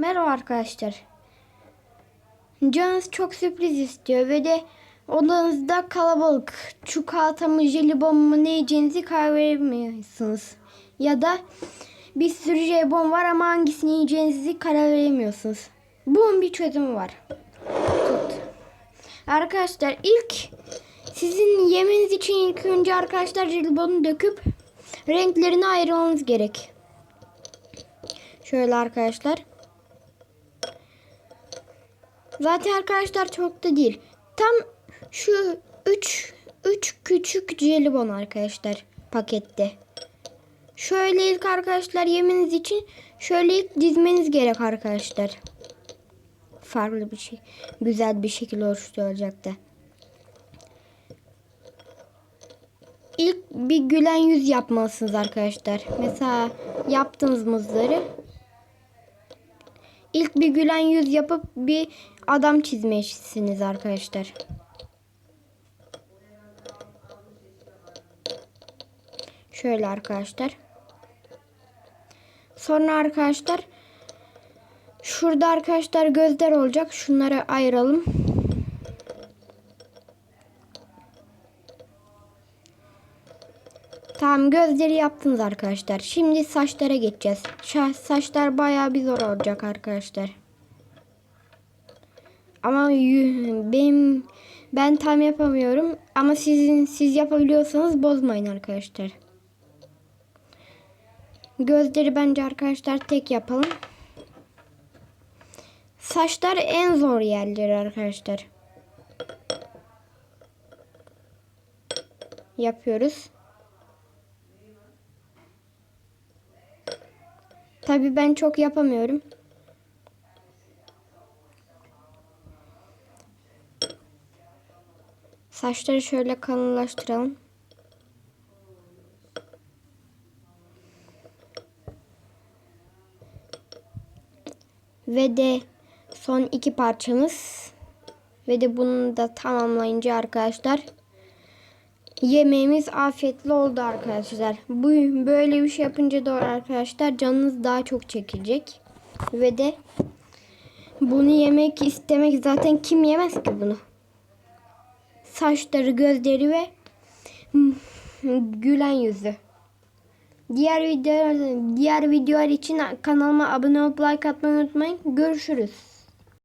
Merhaba arkadaşlar. Canınız çok sürpriz istiyor ve de odanızda kalabalık. Çikolata mı jelibon mu ne yiyeceğinizi karar veremiyorsunuz. Ya da bir sürü jelibon var ama hangisini yiyeceğinizi karar veremiyorsunuz. Bunun bir çözümü var. Tut. Arkadaşlar ilk sizin yemeniz için ilk önce arkadaşlar jelibonu döküp renklerini ayırmanız gerek. Şöyle arkadaşlar. Zaten arkadaşlar çok da değil. Tam şu 3 3 küçük jelibon arkadaşlar pakette. Şöyle ilk arkadaşlar yemeniz için şöyle ilk dizmeniz gerek arkadaşlar. Farklı bir şey. Güzel bir şekilde oluşturacak da. İlk bir gülen yüz yapmalısınız arkadaşlar. Mesela yaptığınız muzları İlk bir gülen yüz yapıp bir adam çizmelisiniz arkadaşlar. Şöyle arkadaşlar. Sonra arkadaşlar şurada arkadaşlar gözler olacak. Şunları ayıralım. Tamam gözleri yaptınız arkadaşlar. Şimdi saçlara geçeceğiz. Şa- saçlar bayağı bir zor olacak arkadaşlar. Ama benim ben tam yapamıyorum. Ama sizin siz yapabiliyorsanız bozmayın arkadaşlar. Gözleri bence arkadaşlar tek yapalım. Saçlar en zor yerleri arkadaşlar. Yapıyoruz. Tabii ben çok yapamıyorum. Saçları şöyle kalınlaştıralım. Ve de son iki parçamız. Ve de bunu da tamamlayınca arkadaşlar yemeğimiz afiyetli oldu arkadaşlar. Bu böyle bir şey yapınca da arkadaşlar canınız daha çok çekecek. Ve de bunu yemek istemek zaten kim yemez ki bunu? Saçları, gözleri ve gülen yüzü. Diğer videolar diğer videolar için kanalıma abone olup like atmayı unutmayın. Görüşürüz.